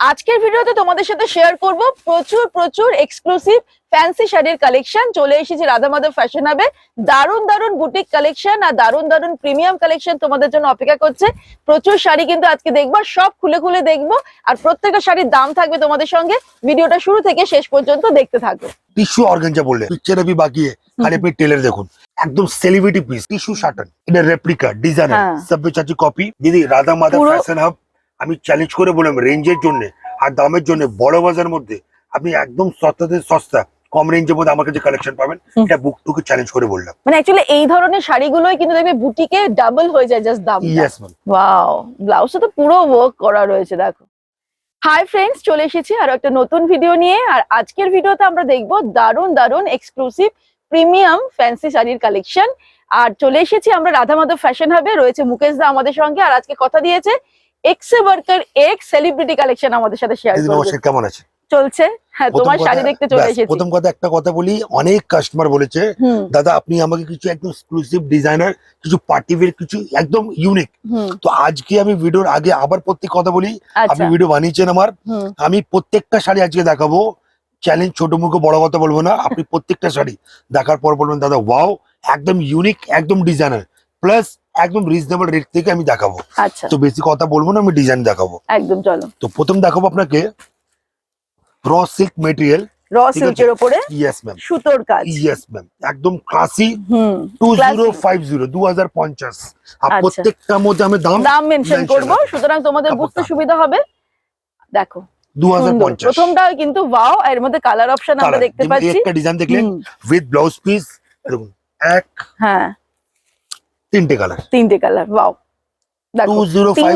আজকের ভিডিওতে তোমাদের সাথে শেয়ার করব। প্রচুর প্রচুর এক্সক্লুসিভ ফ্যান্সি শাড়ির কালেকশন চলে এসেছি রাধা মাধব ফ্যাশন হবে দারুণ দারুণ বুটিক কালেকশন আর দারুণ দারুণ প্রিমিয়াম কালেকশন তোমাদের জন্য অপেক্ষা করছে। প্রচুর শাড়ি কিন্তু আজকে দেখব সব খুলে খুলে দেখব। আর প্রত্যেকটা শাড়ির দাম থাকবে তোমাদের সঙ্গে। ভিডিওটা শুরু থেকে শেষ পর্যন্ত দেখতে থাকবে টিস্যু অর্গানজা বললে পিকচারে ভি বাকি খালি টেলার দেখুন। একদম সেলিব্রিটি পিস টিস্যু শাটন এটা রেপ্লিকা ডিজাইনার সব কপি দিদি রাধা মাধব ফ্যাশন হাব আমি চ্যালেঞ্জ করে বললাম রেঞ্জের জন্য আর দামের জন্য বড় বাজার মধ্যে আপনি একদম সস্তাতে সস্তা কম রেঞ্জের মধ্যে আমার কাছে কালেকশন পাবেন। এটা বুক টুকে চ্যালেঞ্জ করে বললাম। মানে অ্যাকচুয়ালি এই ধরনের শাড়িগুলোই কিন্তু দেখবে বুটিকে ডাবল হয়ে যায় জাস্ট দাম ইয়েস ম্যাম ওয়াও ব্লাউজটা তো পুরো ওয়ার্ক করা রয়েছে দেখো। হাই ফ্রেন্ডস চলে এসেছি আরও একটা নতুন ভিডিও নিয়ে। আর আজকের ভিডিওতে আমরা দেখব দারুণ দারুণ এক্সক্লুসিভ প্রিমিয়াম ফ্যান্সি শাড়ির কালেকশন আর চলে এসেছি আমরা রাধা মাধব ফ্যাশন হবে রয়েছে মুকেশ দা আমাদের সঙ্গে। আর আজকে কথা দিয়েছে ex worker ex celebrity collection আমাদের সাথে শেয়ার নমস্কার কেমন আছে চলছে? হ্যাঁ প্রথম তোমার কথা- শাড়ি দেখতে চলে এসেছি। প্রথম কথা একটা কথা বলি অনেক কাস্টমার বলেছে দাদা আপনি আমাকে কিছু একদম এক্সক্লুসিভ ডিজাইনার কিছু পার্টি ওয়্যার কিছু একদম ইউনিক তো আজকে আমি ভিডিওর আগে আবার প্রত্যেক কথা বলি আপনি আচ্ছা ভিডিও বানিয়েছেন আমার আমি প্রত্যেকটা শাড়ি আজকে দেখাবো চ্যালেঞ্জ ছোট মুখে বড় কথা বলব না আপনি প্রত্যেকটা শাড়ি দেখার পর বলবেন দাদা ওয়াও একদম ইউনিক একদম ডিজাইনার প্লাস একদম রিজনেবল রেট থেকে আমি দেখাবো। আচ্ছা। তো বেশি কথা বলব না আমি ডিজাইন দেখাবো। একদম চলো। তো প্রথম দেখাবো আপনাকে র সিল্ক মেটেরিয়াল র সিল্কের ওপরে ইয়েস ম্যাম সুতোর কাজ। ইয়েস ম্যাম একদম classy hmm two Classy। Zero five zero দু হাজার পঞ্চাশ আর আচ্ছা। প্রত্যেকটার মধ্যে আমি দাম দাম মেনশন করব সুতরাং তোমাদের। বুঝতে সুবিধা হবে। দেখো দু হাজার সুন্দর। পঞ্চাশ। প্রথমটা কিন্তু ওয়াও এর মধ্যে কালার অপশন আমরা দেখতে পাচ্ছি। একটা ডিজাইন দেখলেন উইথ ব্লাউজ পিস এরকম। এক হ্যাঁ। তিনটে কালার তিনটে কালার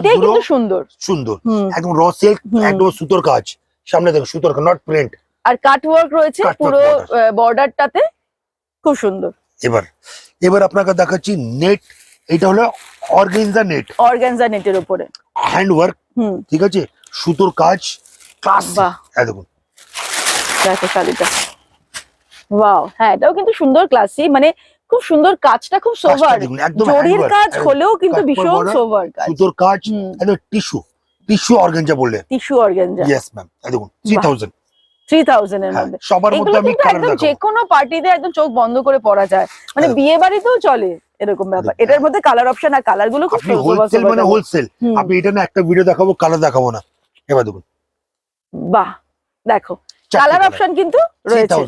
কিন্তু সুন্দর। সুন্দর। একদম র সিল্ক হুম। একদম সুতোর কাজ। সামনে দেখো সুতোর নট প্রিন্ট আর কাট ওয়ার্ক রয়েছে পুরো। বর্ডারটাতে খুব সুন্দর। এবার এবার আপনাকে দেখাচ্ছি নেট এটা হলো অর্গেনজা নেট অর্গানজা নেটের উপরে। হ্যান্ড ওয়ার্ক ঠিক আছে? সুতোর কাজ ক্লাস বাহ। দেখুন। দেখো শাড়িটা। ওয়াও হ্যাঁ এটাও কিন্তু সুন্দর ক্লাসি মানে খুব সুন্দর কাজটা খুব সোভার জরির কাজ হলেও কিন্তু ভীষণ সোভার কাজ। সুতোর কাজ একদম টিস্যু টিস্যু অর্গেনজা বললে টিস্যু অর্গানজা ইয়েস ম্যাম দেখুন থ্রি থাউজেন্ড থ্রি থাউজেন্ড এর মধ্যে। সবার মধ্যে আমি একদম যে কোনো পার্টিতে একদম চোখ বন্ধ করে পরা যায়। মানে বিয়ে বাড়িতেও চলে এরকম ব্যাপার। এটার মধ্যে কালার অপশন আর কালারগুলো খুব হোলসেল মানে হোলসেল আপনি এটা না একটা ভিডিও দেখাবো কালার দেখাবো না। এবার দেখুন। বাহ দেখো। কালার অপশন কিন্তু রয়েছে।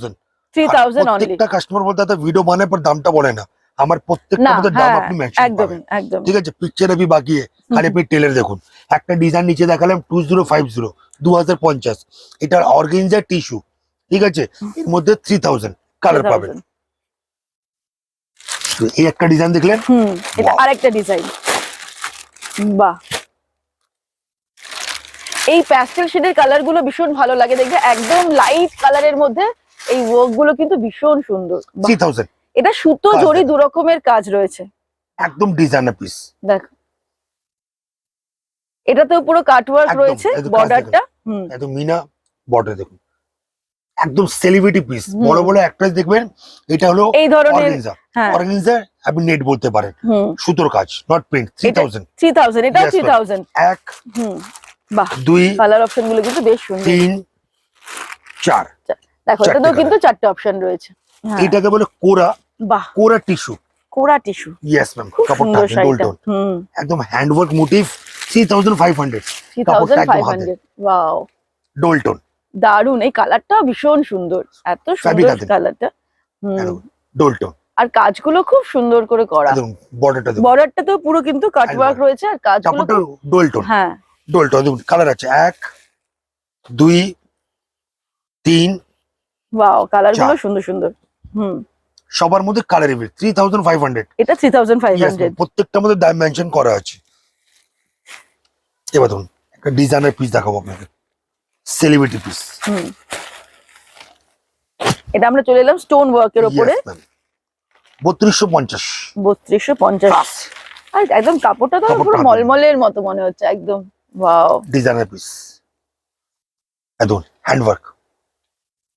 থাউজেন্ড থ্রি থাউজেন্ড অনলি প্রত্যেকটা কাস্টমার বলতে দাদা ভিডিও বানায় পর দামটা বলে না। আমার প্রত্যেকটা মধ্যে দাম হ্যাঁ আপনি করবেন একদম ঠিক আছে পিকচার আমি বাকি খালি আপনি টেলার দেখুন। একটা ডিজাইন নিচে দেখালাম টু জিরো ফাইভ জিরো দু হাজার পঞ্চাশ এটার অর্গেনজার টিস্যু ঠিক আছে? এর মধ্যে থ্রি থাউজেন্ড কালার পাবেন। এই একটা ডিজাইন দেখলেন? হুম এটা আরেকটা ডিজাইন বাহ। এই প্যাস্টেল শেডের কালারগুলো ভীষণ ভালো লাগে দেখবে। একদম লাইট কালারের মধ্যে এই ওয়ার্কগুলো কিন্তু ভীষণ সুন্দর। থ্রি থাউজেন্ড এটা সুতো জড়ি দু রকমের কাজ রয়েছে। একদম ডিজাইনার পিস দেখো। এটাতেও পুরো কাটওয়ার্ক রয়েছে বর্ডারটা হুম। একদম মিনা বর্ডার দেখুন। একদম সেলিব্রিটি পিস বড় বড় অ্যাক্ট্রেস দেখবেন এটা হলো এই ধরনের অর্গেনজা হ্যাঁ। আপনি নেট বলতে পারেন। সুতোর কাজ নট প্রিন্ট থ্রি এটা- থাউজেন্ড থ্রি থাউজেন্ড এটাও Yes, থ্রি ma'am. থাউজেন্ড এক হুম। বাহ। দুই কালার অপশনগুলো কিন্তু বেশ সুন্দর। তিন চার। দেখো এটাতেও কিন্তু চারটে অপশন রয়েছে। হ্যাঁ, এটাকে বলে কোরা বাহ। কোরা টিস্যু কোরা টিস্যু ইয়েস ম্যাম কাপড়টা সুন্দর টোন একদম handwork motif three thousand five hundred three কাপড়টা থাউজেন্ড একদম ফাইভ হাতে। হান্ড্রেড ওয়াও ডোল টোন দারুণ এই কালারটাও ভীষণ সুন্দর। এত সুন্দর। কালারটা ডোল টোন আর কাজগুলো খুব সুন্দর করে করা। একদম বর্ডারটা দেখুন। বর্ডারটাতেও পুরো কিন্তু কাটওয়ার্ক। রয়েছে আর কাজগুলো ডোল টোন হ্যাঁ। ডোল টোন কালার আছে। এক দুই তিন ওয়াও কালারগুলো চার। সুন্দর সুন্দর। হুম। সবার মধ্যে colour avail three thousand five hundred এটা থ্রি থাউজেন্ড ফাইভ হান্ড্রেড প্রত্যেকটার মধ্যে ডাইমেনশন করা আছে। এবার দেখুন একটা ডিজাইনার পিস দেখাবো আপনাকে। Celebrity piece hmm. এটা আমরা চলে এলাম স্টোন ওয়ার্কের উপরে বত্রিশশো পঞ্চাশ। বত্রিশশো পঞ্চাশ। আর একদম কাপড়টা তো পুরো মলমলের মতো মনে হচ্ছে একদম। ওয়াও ডিজাইনার পিস একদম handwork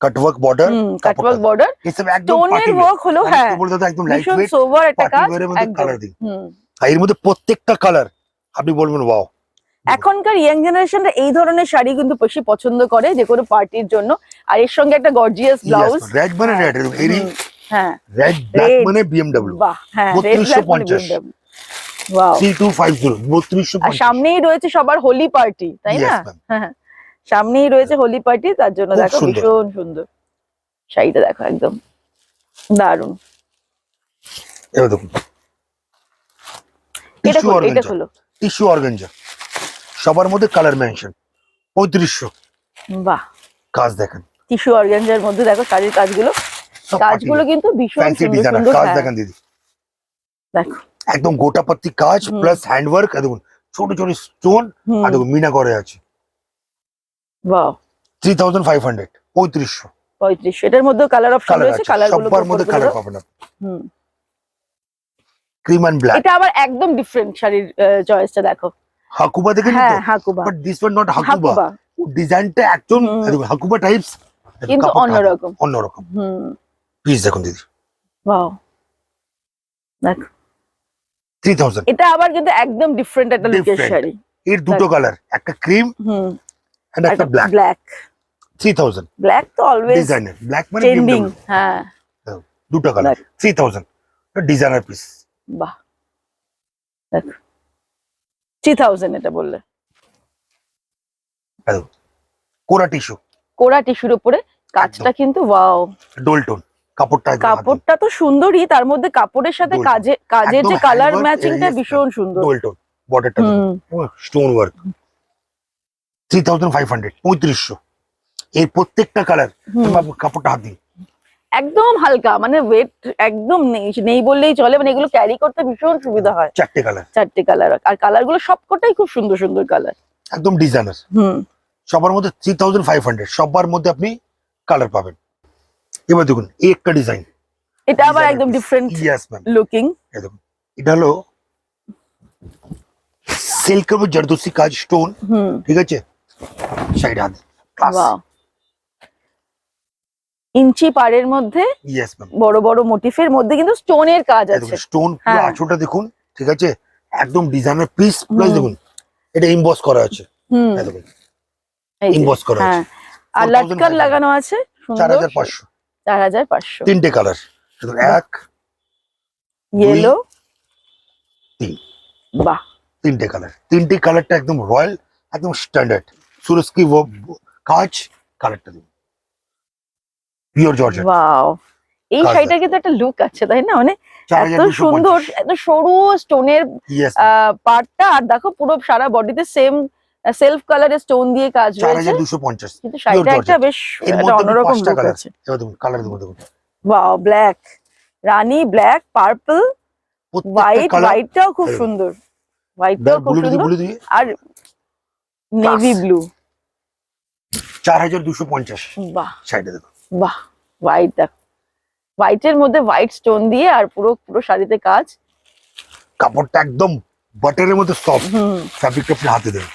cutwork border cutwork border একদম ওয়ার্ক হলো হ্যাঁ। একদম লাইট ওয়েট সোভার একটা কাজ কালার হুম। আর এর মধ্যে প্রত্যেকটা কালার আপনি বলবেন ওয়াও এখনকার ইয়াং জেনারেশনরা এই ধরনের শাড়ি কিন্তু বেশি পছন্দ করে যে কোনো পার্টির জন্য। আর এর সঙ্গে একটা গর্জিয়াস ব্লাউজ রেড মানে রেড এরি হ্যাঁ। Red black. মানে বিএমডব্লিউ বাহ হ্যাঁ red black মানে 3250 BMW Wow. Three two five zero আর সামনেই রয়েছে সবার হোলি পার্টি তাই না? হ্যাঁ। সামনেই রয়েছে হোলি পার্টি তার জন্য দেখো। ভীষণ সুন্দর। শাড়িটা দেখো একদম। দারুণ এটা এটা হলো টিস্যু অর্গানজা সবার মধ্যে কালার মেনশন পঁয়ত্রিশশো। বাহ। কাজ দেখেন। টিস্যু অর্গানজার মধ্যে দেখো শাড়ির কাজগুলো। কাজগুলো কিন্তু ভীষণ সুন্দর সুন্দর কাজ হ্যাঁ, দেখেন দিদি। দেখো। একদম গোটা পাত্তি কাজ। প্লাস হ্যান্ডওয়ার্ক দেখুন ছোট ছোট স্টোন আর দেখুন মিনা করে আছে। বাহ থ্রি থাউজেন্ড ফাইভ হান্ড্রেড পঁয়ত্রিশশো। পঁয়ত্রিশ এটার মধ্যে কালার অপশন রয়েছে কালারগুলো সবার মধ্যে কালার পাবেন হুম। ক্রিম ব্ল্যাক এটা আবার একদম ডিফারেন্ট শাড়ির চয়েসটা দেখো। হাকুবা দেখেন হ্যাঁ তো হাকুবা। বাট দিস ওয়ান নট হাকুবা। হাকুবা। ডিজাইনটা একদম হাকুবা টাইপস কিন্তু অন্যরকম। অন্যরকম। হুম। প্লিজ দেখুন দিদি। দেখো। এটা আবার কিন্তু একদম ডিফারেন্ট একটা লুকের শাড়ি। এর দুটো কালার একটা ক্রিম হুম। এন্ড একটা black black three thousand black তো অলওয়েজ ডিজাইনার ব্ল্যাক মানে ট্রেন্ডিং হ্যাঁ। দুটো colour Black. Three thousand designer piece বাহ। দেখো। থ্রি থাউজেন্ড এটা বললে। কোরা টিস্যু কোরা টিস্যুর উপরে কাজটা কিন্তু ওয়াও ডোল টোন কাপড়টা কাপড়টা তো সুন্দরই তার মধ্যে কাপড়ের সাথে কাজে কাজের যে কালার ম্যাচিংটা ভীষণ সুন্দর। ডোল টোন বর্ডারটা stone work three thousand five hundred পঁয়ত্রিশশো এই প্রত্যেকটা কালার। কাপড়টা হাত দিন একদম হালকা মানে ওয়েট একদম নেই নেই বললেই চলে মানে এগুলো ক্যারি করতে ভীষণ সুবিধা হয়। চারটে কালার চারটে কালার আর কালারগুলো সবকটাই খুব সুন্দর সুন্দর কালার একদম ডিজাইনার হুম। সবার মধ্যে থ্রি থাউজেন্ড ফাইভ হান্ড্রেড সবার মধ্যে আপনি কালার পাবেন। এবার দেখুন এই একটা ডিজাইন এটা আবার একদম ডিফারেন্ট ইয়েস ম্যাম লুকিং দেখুন এটা হলো সিল্কের উপর জরদস্তি কাজ স্টোন ঠিক আছে? হাত ইঞ্চি পাড়ের মধ্যে ইয়েস ম্যাম বড় বড় মোটিফের মধ্যে কিন্তু স্টোনের কাজ আছে। স্টোন পুরো হ্যাঁ। আঁচলটা দেখুন ঠিক আছে? একদম ডিজাইনার পিস প্লাস দেখুন এটা ইমবস করা আছে। দেখুন ইমবস করা হ্যাঁ। আছে। আর 4,500 লাটকান লাগানো আছে চার হাজার পাঁচশো। চার হাজার পাঁচশো। তিনটে কালার দেখুন এক ইয়েলো তিন। বাহ। তিনটে কালার তিনটে কালারটা একদম রয়্যাল একদম স্ট্যান্ডার্ড সুরস্কি কাজ কালারটা দেখুন পিওর জর্জেট ওয়াও এই কাজ শাড়িটার কিন্তু একটা লুক আছে তাই না? মানে এত সুন্দর এত সরু স্টোনের পার্টটা আর দেখো পুরো সারা বডিতে সেম সেলফ কালারের স্টোন দিয়ে কাজ রয়েছে। হাজার দুশো পঞ্চাশ। কিন্তু শাড়িটা একটা। বেশ একটা অন্যরকম লুক আছে। এবার দেখুন কালার দেখুন দেখুন। ওয়াও ব্ল্যাক রানী ব্ল্যাক পার্পল হোয়াইট হোয়াইটটাও খুব সুন্দর। হোয়াইটটাও খুব সুন্দর। আর নেভি ব্লু চার হাজার দুশো পঞ্চাশ। বাহ। সাইডে দেখুন বাহ হোয়াইট দেখো। হোয়াইটের মধ্যে হোয়াইট স্টোন দিয়ে আর পুরো পুরো শাড়িতে কাজ। কাপড়টা একদম বাটারের মধ্যে সফট ফ্যাব্রিকটা আপনি হাতে দেবেন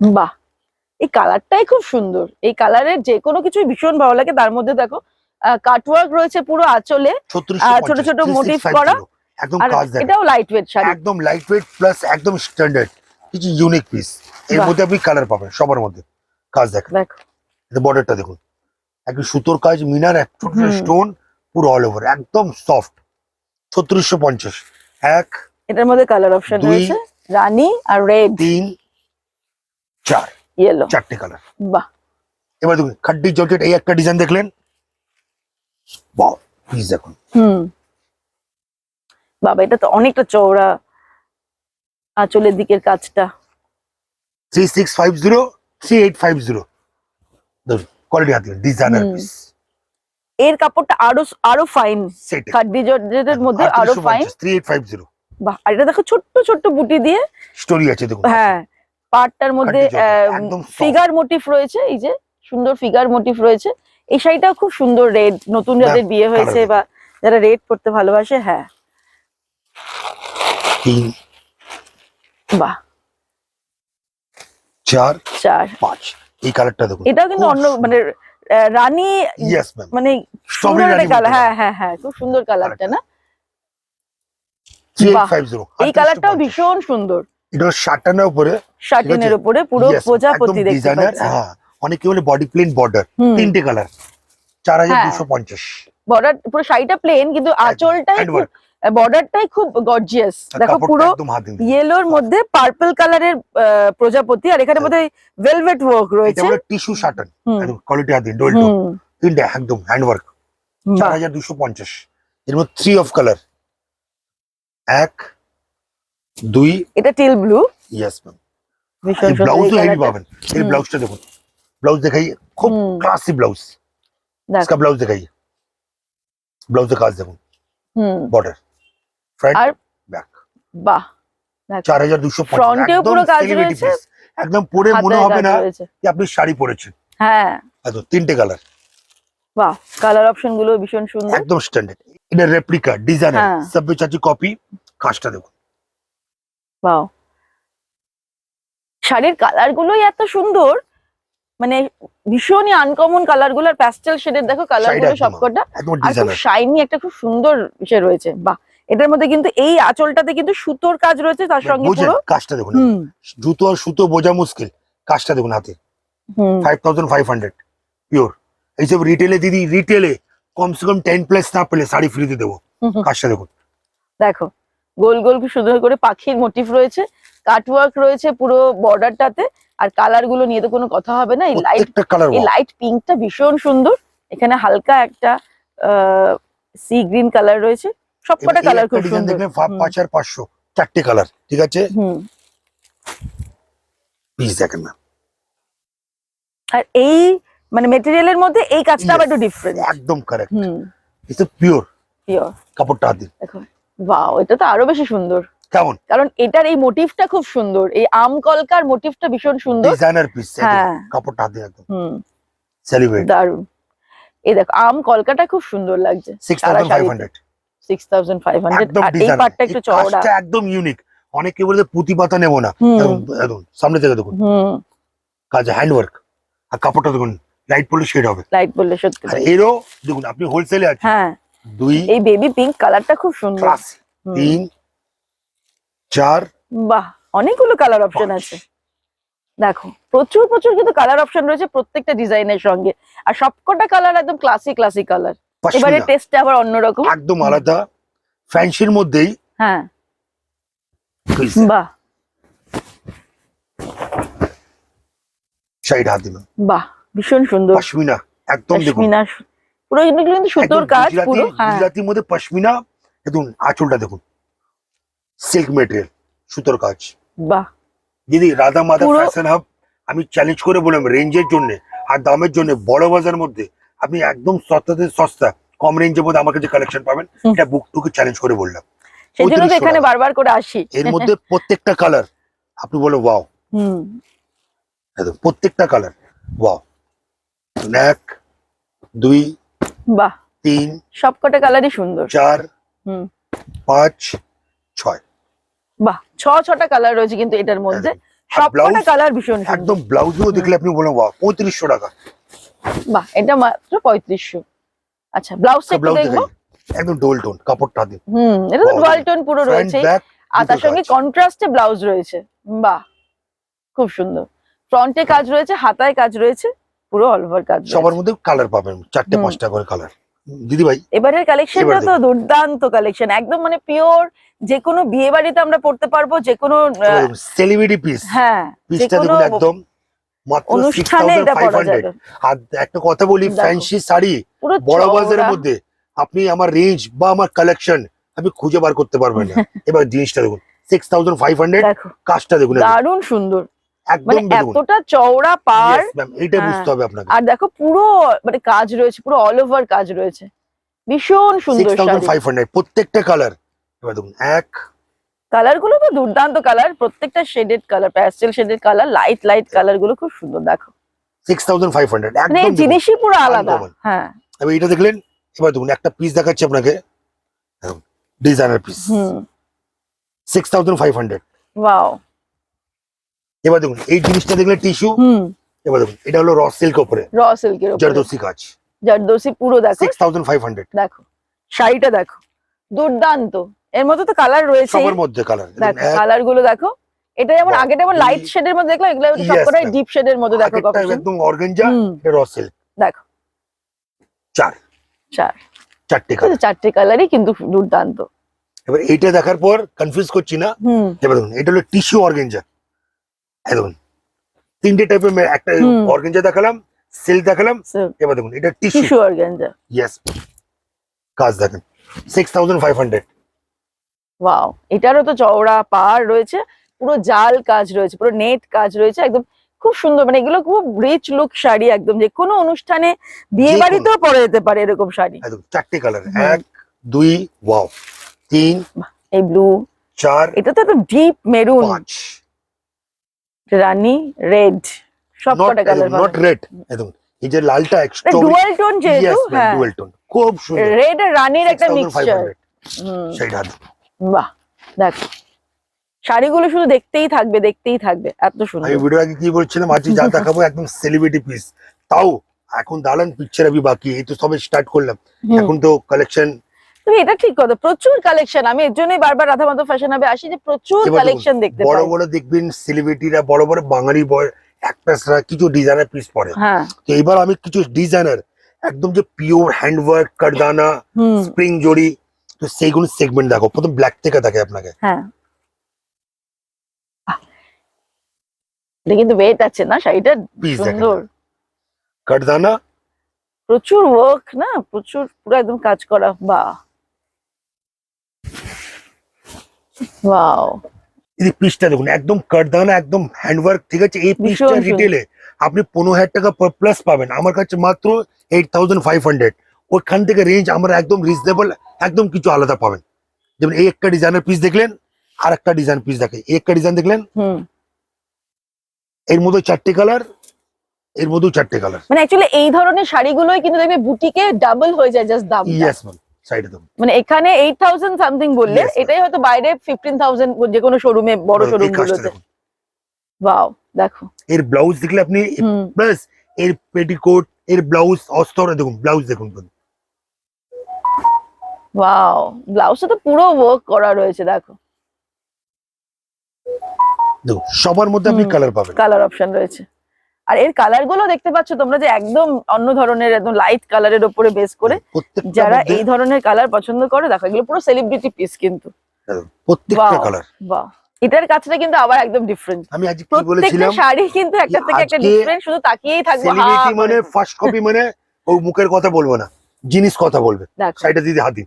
বাহ এই কালারটাই খুব সুন্দর। এই কালারের যে কোনো কিছুই ভীষণ ভালো লাগে। তার মধ্যে দেখো কাটওয়ার্ক রয়েছে পুরো আঁচলে। ছোট ছোট মোটিভ করা। একদম কাজ এটাও লাইট ওয়েট শাড়ি। একদম লাইট ওয়েট প্লাস একদম স্ট্যান্ডার্ড কিছু ইউনিক পিস এর। মধ্যে আপনি কালার পাবেন সবার মধ্যে। কাজ দেখেন। দেখো। বর্ডারটা দেখুন। একদম সুতোর কাজ মিনার এক ছোট স্টোন পুরো অল ওভার একদম সফট ছত্রিশশো পঞ্চাশ। এক এটার মধ্যে কালার অপশন। রয়েছে রানী আর রেড তিন চার। ইয়েলো চারটে কালার বাহ। এবার দেখুন খাড্ডি জর্জেট এই একটা ডিজাইন দেখলেন? বাহ প্লিজ দেখুন। হুম। বাবা এটা তো অনেকটা চওড়া আঁচলের দিকের কাজটা। Three six five zero three eight five zero quality হাতে ডিজাইনার পিস এর কাপড়টা আরও আরও ফাইন সেট কাড্ডি জর্জেটের মধ্যে আরও fine three eight five zero বাহ আর এটা দেখো ছোট্ট ছোট্ট বুটি দিয়ে। স্টোরি আছে হ্যাঁ পাটটার মধ্যে। ফিগার মোটিভ রয়েছে এই যে সুন্দর ফিগার মোটিভ রয়েছে। এই শাড়িটাও খুব সুন্দর রেড নতুন যাদের বিয়ে হয়েছে বা যারা রেড করতে ভালোবাসে হ্যাঁ। বাহ। চার চার। পাঁচ। এই কালারটা দেখুন। এটাও কিন্তু অন্য মানে রানী ইয়েস ম্যাম মানে সুন্দর কালার হ্যাঁ হ্যাঁ হ্যাঁ খুব সুন্দর কালারটা না? এই কালারটাও ভীষণ সুন্দর। এটা হলো শার্টানের উপরে। শার্টিনের আছে? উপরে পুরো প্রজাপতি দেখতে পাচ্ছি। হ্যাঁ। অনেকে বলে বডি প্লেন বর্ডার তিনটে কালার চার হাজার হ্যাঁ। দুশো পঞ্চাশ। বর্ডার পুরো শাড়িটা প্লেন কিন্তু আঁচলটাই বর্ডারটাই খুব গর্জিয়াস দেখো পুরো একদম হাতে ইয়েলোর মধ্যে পার্পল কালারের প্রজাপতি আর এখানে হ্যাঁ। মধ্যে ভেলভেট ওয়ার্ক এটা রয়েছে হলো টিস্যু শার্টান হুম, একদম কোয়ালিটি হাতে ডোল টোন হুম, তিনটে একদম হ্যান্ডওয়ার্ক চার বাহ, হাজার দুশো পঞ্চাশ এর মধ্যে থ্রি অফ কালার এক দুই এটা টিল ব্লু ইয়েস ম্যাম ভীষণ সুন্দর এই ব্লাউজও হেভি colourটা। পাবেন এর হুম। ব্লাউজটা দেখুন ব্লাউজ দেখাই খুব হুম, ক্লাসি ব্লাউজ দেখো, इसका ब्लाउज दिखाइए ব্লাউজের কাজ দেখুন হুম, বর্ডার ফ্রন্ট আর ব্যাক বাহ চার হাজার দুশো পুরো কাজ রয়েছে। একদম পরে মনে হবে না যে আপনি শাড়ি পরেছেন। হ্যাঁ। তিনটে কালার বাহ কালার অপশনগুলো ভীষণ সুন্দর। একদম স্ট্যান্ডার্ড এটা রেপ্লিকা ডিজাইনার হ্যাঁ। কপি কাজটা দেখুন। বাও শাড়ির কালার গুলোই এত সুন্দর মানে ভীষণই আনকমন কালারগুলো। আর প্যাস্টেল শেডের দেখো কালারগুলো সবকটা। একদম আর খুব শাইনি একটা খুব সুন্দর ইসে রয়েছে। বাহ এটার মধ্যে কিন্তু এই আঁচলটাতে কিন্তু সুতোর কাজ রয়েছে তার সঙ্গে বুঝেন পুরো কাজটা দেখুন। জুতো আর সুতো বোঝা মুশকিল কাজটা দেখুন হাতে। Five thousand five hundred pure এইসব রিটেলে দিদি রিটেলে কমসে কম টেন প্লাস না পেলে শাড়ি ফ্রিতে দেবো। কাজটা দেখুন। দেখো গোল গোল সুন্দর করে পাখির মোটিভ রয়েছে কাটওয়ার্ক রয়েছে পুরো বর্ডারটাতে আর কালারগুলো নিয়ে তো কোনো কথা হবে না। এই লাইট এই লাইট পিঙ্কটা ভীষণ সুন্দর। এখানে হালকা একটা সি গ্রিন কালার রয়েছে। সবকটা কালার খুব সুন্দর। দেখবেন পা- হুম। পাঁচ আর পাঁচশো চারটে কালার ঠিক আছে? হুম। পিস দেখেন না আর এই মানে মেটেরিয়ালের মধ্যে এই কাজটা আবার একটু ডিফারেন্ট একদম correct hmm. It's pure pure কাপড়টা হাতে। দেখো বাও এটা তো আরও বেশি সুন্দর। কেমন? কারণ এটার এই মোটিভটা খুব সুন্দর। এই আম কলকার মোটিভটা ভীষণ সুন্দর। ডিজাইনার পিস হ্যাঁ। কাপড়টা একদম। হুম। সেলিব্রেট দারুণ এই দেখো আম কলকাটা খুব সুন্দর লাগছে। সিক্স আর এই একটু চওড়া। একদম ইউনিক অনেকে বলে পুঁতি পাতা নেব না। একদম একদম সামনে থেকে দেখুন। হুম। কাজ হ্যান্ডওয়ার্ক আর কাপড়টা দেখুন লাইট পড়লে শেড হবে। লাইট বললে সত্যি। এরও দেখুন আপনি হোলসেলে আছে হ্যাঁ। দুই এই বেবি পিঙ্ক কালারটা খুব সুন্দর। তিন চার বাহ! অনেকগুলো কালার অপশন আছে। দেখো প্রচুর প্রচুর কিন্তু কালার অপশন রয়েছে প্রত্যেকটা ডিজাইনের সঙ্গে। আর সবকটা কালার একদম ক্লাসিক ক্লাসিক কালার এবারে টেস্টটা আবার অন্যরকম। একদম আলাদা। ফ্যান্সির মধ্যেই হ্যাঁ। বাহ। সাইড হাত দিলাম। বাহ ভীষণ সুন্দর। পশমিনা একদম দেখুন। পুরো কিন্তু সুতোর কাজ পুরো হ্যাঁ। গুজরাতির মধ্যে পশমিনা দেখুন আঁচলটা দেখুন। সিল্ক মেটেরিয়াল সুতোর কাজ। বাহ। দিদি রাধা মাধা ফ্যাশন হাব আমি চ্যালেঞ্জ করে বললাম রেঞ্জের জন্য আর দামের জন্য বড় বাজার মধ্যে আপনি একদম সস্তাতে সস্তা কম রেঞ্জের মধ্যে আমার কাছে কালেকশন পাবেন। এটা বুক টুকে চ্যালেঞ্জ করে বললাম। সেই জন্য তো এখানে বারবার করে আসি। এর মধ্যে প্রত্যেকটা কালার আপনি বলে ওয়াও হুম। প্রত্যেকটা কালার ওয়াও এক দুই বাহ। তিন সবকটা কালারই সুন্দর। চার হুম। পাঁচ ছয়। বাহ ছ ছটা কালার রয়েছে কিন্তু এটার মধ্যে। সবকটা কালার ভীষণ একদম ব্লাউজও দেখলে আপনি বলেন ওয়াও পঁয়ত্রিশশো টাকা। বাহ এটা মাত্র পঁয়ত্রিশশো। আচ্ছা ব্লাউজটা একটু দেখব একদম ডোল টোন কাপড়টা দিন হুম এটা তো. ডুয়াল টোন পুরো রয়েছে আর তার সঙ্গে কন্ট্রাস্টে ব্লাউজ রয়েছে। বাহ খুব সুন্দর। ফ্রন্টে কাজ রয়েছে হাতায় কাজ রয়েছে পুরো অল ওভার কাজ সবার মধ্যে কালার পাবেন চারটে পাঁচটা করে কালার দিদি ভাই এবারের কালেকশনটা তো দুর্দান্ত কালেকশন একদম মানে পিওর যে কোনো বিয়ে বাড়িতে আমরা পড়তে পারব যে কোনো সেলিব্রিটি পিস হ্যাঁ পিসটা দেখুন একদম। মাত্র অনুষ্ঠানে এটা পরা যাবে। আর একটা কথা বলি দেখো। ফ্যান্সি শাড়ি বড় বাজারের মধ্যে আপনি আমার রেঞ্জ বা আমার কালেকশন খুঁজে বার করতে পারবেন না। এবার জিনিসটা দেখুন সিক্স থাউজেন্ড ফাইভ হান্ড্রেড কাজটা দেখুন দারুণ সুন্দর। মানে একদম এতটা চওড়া পার ma'am, হ্যাঁ। বুঝতে হবে আপনাকে। আর দেখো পুরো মানে কাজ রয়েছে পুরো অল ওভার কাজ রয়েছে। ভীষণ সুন্দর সিক্স থাউজেন্ড শাড়ি ফাইভ হান্ড্রেড প্রত্যেকটা কালার এবার দেখুন এক কালারগুলো তো দুর্দান্ত কালার প্রত্যেকটা shaded colour pastel shaded colour light light কালারগুলো খুব সুন্দর দেখো। সিক্স থাউজেন্ড ফাইভ হান্ড্রেড মানে একদম জিনিসই পুরো আলাদা। হ্যাঁ। এবার এটা দেখলেন এবার দেখুন একটা পিস দেখাচ্ছি আপনাকে। Designer piece hmm. Six thousand five hundred wow এবার দেখুন এই জিনিসটা দেখলে টিস্যু হুম। এবার দেখুন এটা হলো র সিল্ক উপরে। র সিল্কের উপরে। জরদস্তি কাজ। জারদোসি পুরো দেখো। সিক্স থাউজেন্ড ফাইভ হান্ড্রেড দেখো শাড়িটা দেখো। দুর্দান্ত। এর মধ্যে তো কালার রয়েছে। সবার মধ্যে কালার দেখো কালারগুলো দেখো। এটা যেমন আগে যেমন লাইট শেডের মধ্যে দেখলাম এগুলো Yes, সবকটাই ডিপ শেডের মধ্যে দেখো একদম অর্গেঞ্জা হুম। র সিল্ক দেখো। চার। চার। চারটে কালার চারটে কালারই কিন্তু দুর্দান্ত। এবার এইটা দেখার পর কনফিউজ করছি না। এবার দেখুন এটা হলো টিস্যু অর্গেঞ্জা এই দেখুন তিনটে টাইপের একটা। অর্গেঞ্জা দেখালাম সিল্ক দেখালাম এবার দেখুন এটা টিস্যু টিস্যু অর্গানজা ইয়েস কাজ দেখেন six thousand five hundred wow এটারও তো চওড়া পাড় রয়েছে পুরো জাল কাজ রয়েছে পুরো নেট কাজ রয়েছে একদম খুব সুন্দর মানে এগুলো খুব রিচ লুক শাড়ি একদম যে কোনো অনুষ্ঠানে বিয়ে বাড়িতেও পরে যেতে পারে এরকম শাড়ি। একদম চারটে কালার এক দুই ওয়াও তিন এই ব্লু চার এটা তো একদম ডিপ মেরুন পাঁচ। রানী রেড সব কটা কালার নট রেড একদম এই যে লালটা এক্সট্রা ডুয়াল টোন যেহেতু হ্যাঁ। ডুয়েল টোন খুব সুন্দর। রেড আর রানীর একটা মিক্সচার 6500 সেই হাত বাহ দেখো শাড়িগুলো শুধু দেখতেই থাকবে দেখতেই থাকবে এত সুন্দর। আমি ভিডিও আগে কি বলছিলাম আজকে যা দেখাবো একদম সেলিব্রিটি পিস তাও এখন দাঁড়ান পিকচার আমি বাকি এই তো সবে স্টার্ট করলাম। এখন তো কালেকশন তুমি এটা ঠিক কথা প্রচুর কালেকশন আমি এর জন্যই বারবার রাধা মাধব ফ্যাশন হবে আসি যে প্রচুর কালেকশন দেখতে বড় বড় দেখবেন সেলিব্রিটিরা বড় বড় বাঙালি বয় অ্যাক্ট্রেসরা কিছু ডিজাইনার পিস পরে। হ্যাঁ। তো এবার আমি কিছু ডিজাইনার একদম যে পিওর হ্যান্ডওয়ার্ক কারদানা স্প্রিং জড়ি তো সেইগুলো সেগমেন্ট দেখো। প্রথম ব্ল্যাক থেকে থাকে আপনাকে। হ্যাঁ। এটা কিন্তু ওয়েট আছে না? শাড়িটা সুন্দর। কারদানা প্রচুর ওয়ার্ক না? প্রচুর পুরো একদম কাজ করা। বাহ। ওয়াও এই পিসটা দেখুন একদম কারদানা একদম হ্যান্ডওয়ার্ক ঠিক আছে? এই পিসটা রিটেলে আপনি পনেরো হাজার টাকা প্লাস পাবেন। আমার কাছে মাত্র এইট থাউজেন্ড ফাইভ হান্ড্রেড ওইখান থেকে রেঞ্জ আমরা একদম রিজনেবল একদম কিছু আলাদা পাবেন। যেমন এই একটা ডিজাইনের পিস দেখলেন আর একটা ডিজাইন পিস দেখে এই একটা ডিজাইন দেখলেন এর মধ্যে চারটে কালারের মধ্যেও চারটে কালার মানে অ্যাকচুয়ালি এই ধরনের শাড়িগুলোই কিন্তু দেখবে বুটিকে ডাবল হয়ে যায় জাস্ট দাম ইয়েস ম্যাম মানে এখানে এইট থাউজেন্ড সামথিং বললে এটাই হয়তো বাইরে ফিফটিন থাউজেন্ড যে কোনো শোরুমে বড় এই শোরুম গুলোতে। দেখুন। বাও দেখো। এর ব্লাউজ দেখলে আপনি প্লাস এর পেটিকোট এর ব্লাউজ অস্তর দেখুন ব্লাউজ দেখুন। ওয়াও ব্লাউজটা তো পুরো ওয়ার্ক করা রয়েছে দেখো। সবার মধ্যে আপনি কালার পাবেন। কালার অপশন রয়েছে। আর এর কালারগুলো দেখতে পাচ্ছ তোমরা যে একদম অন্য ধরনের একদম লাইট কালারের উপরে বেস করে যারা এই ধরনের কালার পছন্দ করে দেখো এগুলো পুরো সেলিব্রিটি পিস কিন্তু। প্রত্যেকটা কালার বাহ এটার কাছটা কিন্তু আবার একদম ডিফারেন্ট আমি আজ কি বলেছিলাম? শাড়ি কিন্তু একটা থেকে একটা ডিফারেন্ট শুধু তাকিয়েই থাকব সেলিব্রিটি মানে ফার্স্ট কপি মানে ও মুখের কথা বলব না। জিনিস কথা বলবে। সাইডে দিদি হাত দিন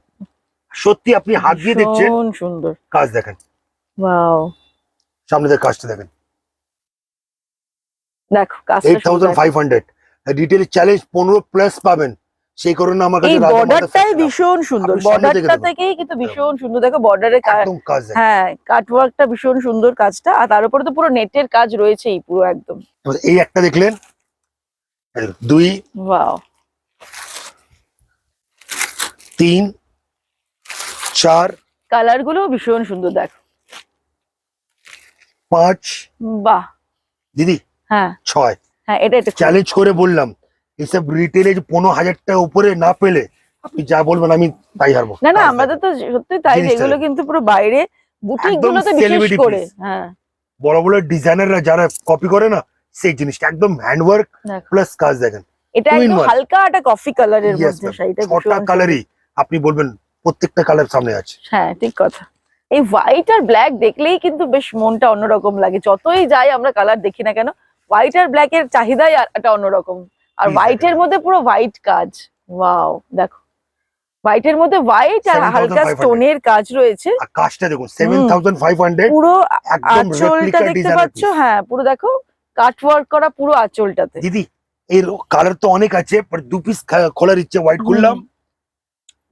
সত্যি আপনি হাত দিয়ে দেখছেন? সুন্দর। কাজ দেখেন। ওয়াও। সামনে দিয়ে কাজটা দেখেন। দেখো কাজটা eight thousand five hundred retail challenge পনেরো প্লাস পাবেন। সেই কারণে আমার কাছে বর্ডারটাই ভীষণ সুন্দর। বর্ডারটা থেকেই কিন্তু ভীষণ সুন্দর। দেখো বর্ডারের কাজ হ্যাঁ কাটওয়ার্কটা ভীষণ সুন্দর কাজটা। আর তার উপরে তো পুরো নেটের কাজ রয়েছেই পুরো একদম। এই একটা দেখলেন। দুই ওয়াও। তিন চার কালারগুলো ভীষণ সুন্দর দেখো। পাঁচ বাহ। দিদি হ্যাঁ। ছয়। হ্যাঁ এটা এটা খুব- চ্যালেঞ্জ করে বললাম এইসব রিটেলে পনেরো হাজার টাকা উপরে না পেলে আপনি যা বলবেন আমি তাই হারবো। না না আমাদের তো সত্যি তাই দেখুন। কিন্তু পুরো বাইরে বুটিক গুলোতে বিশেষ করে হ্যাঁ। বড় বড় ডিজাইনাররা যারা কপি করে না সেই জিনিসটা একদম হ্যান্ডওয়ার্ক প্লাস কাজ দেখেন। এটা একদম হালকা একটা কফি কালারের মধ্যে. শাড়িটা ছটা কালারই আপনি বলবেন প্রত্যেকটা কালার সামনে আছে। হ্যাঁ ঠিক কথা। এই হোয়াইট আর ব্ল্যাক দেখলেই কিন্তু বেশ মনটা অন্যরকম লাগে। যতই যাই আমরা কালার দেখি না কেন হোয়াইট আর ব্ল্যাক এর চাহিদাই আর- একটা অন্যরকম। আর হোয়াইট এর মধ্যে পুরো হোয়াইট কাজ। ওয়াও দেখো। হোয়াইট এর মধ্যে হোয়াইট আর 7,500 হালকা স্টোনের কাজ রয়েছে। আর কাজটা দেখুন সেভেন থাউজেন্ড ফাইভ হান্ড্রেড পুরো একদম আঁচলটা দেখতে পাচ্ছ? হ্যাঁ পুরো দেখো কাট ওয়ার্ক করা পুরো আঁচলটাতে। দিদি এর কালার তো অনেক আছে বাট দু পিস খোলার ইচ্ছে হোয়াইট করলাম।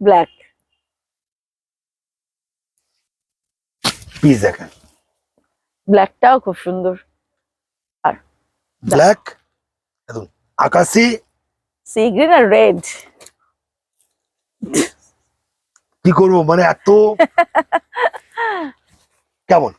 ব্ল্যাক। পিস দেখেন। ব্ল্যাকটাও খুব সুন্দর। আর ব্ল্যাক। দেখুন আকাশি। সি গ্রিন আর রেড। কি করব মানে এত কেমন?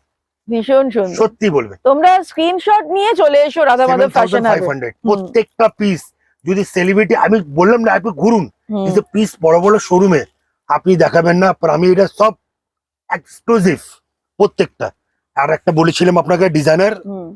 ভীষণ সুন্দর। সত্যি বলবে। তোমরা স্ক্রিনশট নিয়ে চলে এসো রাধা মাধব ফ্যাশন হাবে 7500 প্রত্যেকটা পিস যদি সেলিব্রিটি আমি বললাম না আপনি ঘুরুন। কিন্তু পিস বড় বড় শোরুমে আপনি দেখাবেন না আমি এটা সব এক্সক্লুসিভ প্রত্যেকটা। আর একটা বলেছিলাম আপনাকে ডিজাইনার হুম।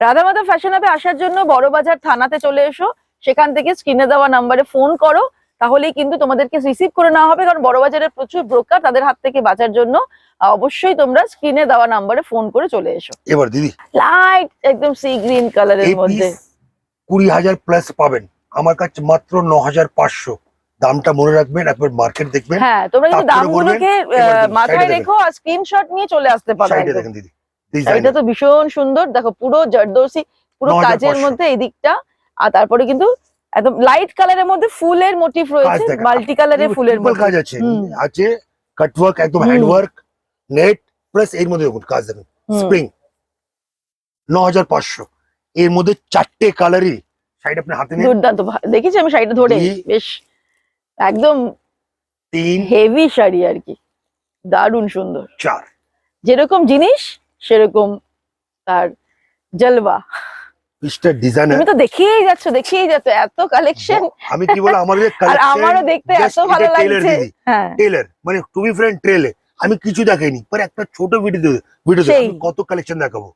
রাধামাধা ফ্যাশন হাবে আসার জন্য বড়বাজার থানাতে চলে এসো। সেখান থেকে স্ক্রিনে দেওয়া নাম্বারে ফোন করো। তাহলেই কিন্তু তোমাদেরকে রিসিভ করে নেওয়া হবে কারণ বড়বাজারের প্রচুর ব্রোকার তাদের হাত থেকে বাঁচার জন্য অবশ্যই তোমরা স্ক্রিনে দেওয়া নাম্বারে ফোন করে চলে এসো। এবার দিদি। লাইট একদম সি গ্রিন কালারের মধ্যে। কুড়ি হাজার প্লাস পাবেন। আমার কাছে মাত্র ন হাজার পাঁচশো। দামটা মনে রাখবেন একবার মার্কেট দেখবেন। হ্যাঁ তোমরা কিন্তু দামগুলোকে মাথায় রেখো আর স্ক্রিনশট নিয়ে চলে আসতে পারো সাইডে দেখেন দিদি এটা তো ভীষণ সুন্দর। দেখো পুরো জারদোসি পুরো কাজের মধ্যে এই দিকটা আর তারপরে কিন্তু একদম লাইট কালারের মধ্যে ফুলের মোটিভ রয়েছে। মাল্টি কালারের ফুলের ফুল কাজ আছে। আছে কাটওয়ার্ক একদম হুম। হ্যান্ডওয়ার্ক নেট প্লাস এর মধ্যে কাজ দেখুন। স্প্রিং ন হাজার পাঁচশো। এর মধ্যে চারটে কালারই সাইড আপনি হাতে নিন দুর্দান্ত। দেখেছি আমি শাড়িটা ধরে বেশ একদম তিন হেভি শাড়ি আর কি। দারুণ সুন্দর। চার। যেরকম জিনিস সেরকম তার জলবা পিসটা ডিজাইনার তুমি তো দেখেই যাচ্ছ দেখেই যাচ্ছ এত কালেকশন আমি কি বলে আর কালেকশন আমারও দেখতে এত ভালো লাগছে। হ্যাঁ। টেলার মানে টু বি ফ্রেন্ড ট্রেলে আমি কিছু দেখাইনি পরে একটা ছোট ভিডিও ভিডিও। কত কালেকশন দেখাবো?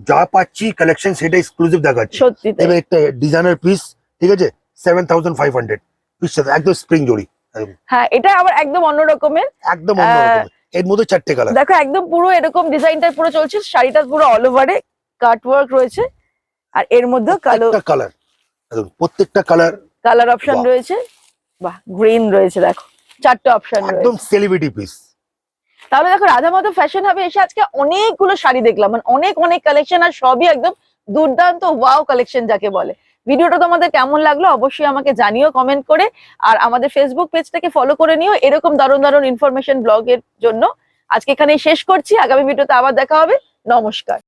যা পাচ্ছি কালেকশন সেটা এক্সক্লুসিভ দেখাচ্ছি। সত্যি তাই। এবার একটা ডিজাইনার পিস ঠিক আছে? সেভেন থাউজেন্ড ফাইভ হান্ড্রেড পিসটা একদম স্প্রিং জড়ি। একদম- হ্যাঁ এটা আবার একদম অন্য রকমের। একদম অন্যরকম এর মধ্যে চারটে কালার দেখো একদম পুরো এরকম ডিজাইনটা পুরো চলছে শাড়িটা পুরো অল ওভারে কাট ওয়ার্ক রয়েছে আর এর কালো প্রত্যেকটা কালার প্রত্যেকটা কালার কালার অপশন বাহ। রয়েছে। বাহ গ্রিন রয়েছে দেখো। চারটে অপশন একদম সেলিব্রিটি পিস তাহলে দেখো রাধা মাধব ফ্যাশন হবে এসে আজকে অনেকগুলো শাড়ি দেখলাম। মানে অনেক অনেক কালেকশন আর সবই একদম দুর্দান্ত ওয়াও কালেকশন যাকে বলে। ভিডিওটা তোমাদের কেমন লাগল অবশ্যই আমাকে জানিও কমেন্ট করে। আর আমাদের ফেসবুক পেজটাকে ফলো করে নিও এরকম দারুণ দারুণ ইনফরমেশন ব্লগের জন্য। আজকে এখানে শেষ করছি। আগামী ভিডিওতে আবার দেখা হবে। নমস্কার।